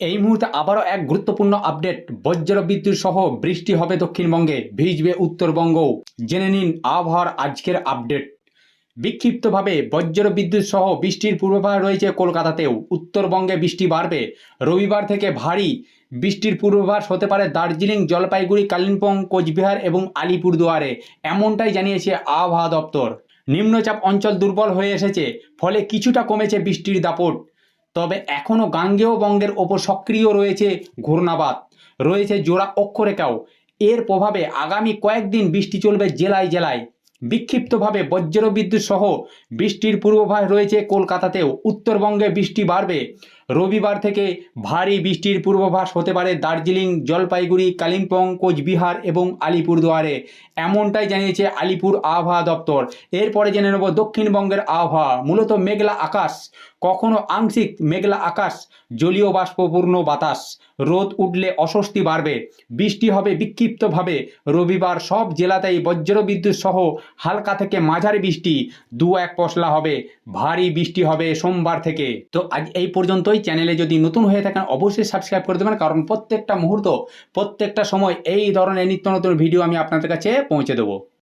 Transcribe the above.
এই মুহূর্তে আবারও এক গুরুত্বপূর্ণ আপডেট। বজ্র বিদ্যুৎ সহ বৃষ্টি হবে দক্ষিণবঙ্গে, ভিজবে উত্তরবঙ্গ। জেনে নিন আবহাওয়ার আজকের আপডেট। বিক্ষিপ্তভাবে বজ্র বিদ্যুৎ সহ বৃষ্টির পূর্বাভাস রয়েছে কলকাতাতেও। উত্তরবঙ্গে বৃষ্টি বাড়বে। রবিবার থেকে ভারী বৃষ্টির পূর্বাভাস হতে পারে দার্জিলিং, জলপাইগুড়ি, কালিম্পং, কোচবিহার এবং আলিপুরদুয়ারে, এমনটাই জানিয়েছে আবহাওয়া দপ্তর। নিম্নচাপ অঞ্চল দুর্বল হয়ে এসেছে, ফলে কিছুটা কমেছে বৃষ্টির দাপট। তবে এখনও গাঙ্গেয় বঙ্গের ওপর সক্রিয় রয়েছে ঘূর্ণাবাত রয়েছে জোড়া অক্ষরেখাও। এর প্রভাবে আগামী কয়েকদিন বৃষ্টি চলবে জেলায় জেলায়। বিক্ষিপ্তভাবে বজ্র বিদ্যুৎ সহ বৃষ্টির পূর্বাভাস রয়েছে কলকাতাতেও। উত্তরবঙ্গে বৃষ্টি বাড়বে। রবিবার থেকে ভারী বৃষ্টির পূর্বাভাস হতে পারে দার্জিলিং, জলপাইগুড়ি, কালিম্পং, কোচবিহার এবং আলিপুরদুয়ারে। এমনটাই জানিয়েছে আলিপুর আবহাওয়া দপ্তর। এরপরে জেনে নেব দক্ষিণবঙ্গের আবহাওয়া। মূলত মেঘলা আকাশ। কখনো আংশিক মেঘলা আকাশ, জলীয় বাষ্পপূর্ণ বাতাস, রোদ উঠলে অস্বস্তি বাড়বে, বৃষ্টি হবে বিক্ষিপ্তভাবে, রবিবার সব জেলাতেই বজ্রবিদ্যুৎ সহ হালকা থেকে মাঝারি বৃষ্টি, দু এক পশলা হবে, ভারী বৃষ্টি হবে সোমবার থেকে। তো আজ এই পর্যন্তই। চ্যানেলে যদি নতুন হয়ে থাকেন, অবশ্যই সাবস্ক্রাইব করে দেবেন, কারণ প্রত্যেকটা মুহূর্ত, প্রত্যেকটা সময় এই ধরনের নিত্য নতুন ভিডিও আমি আপনাদের কাছে পৌঁছে দেবো।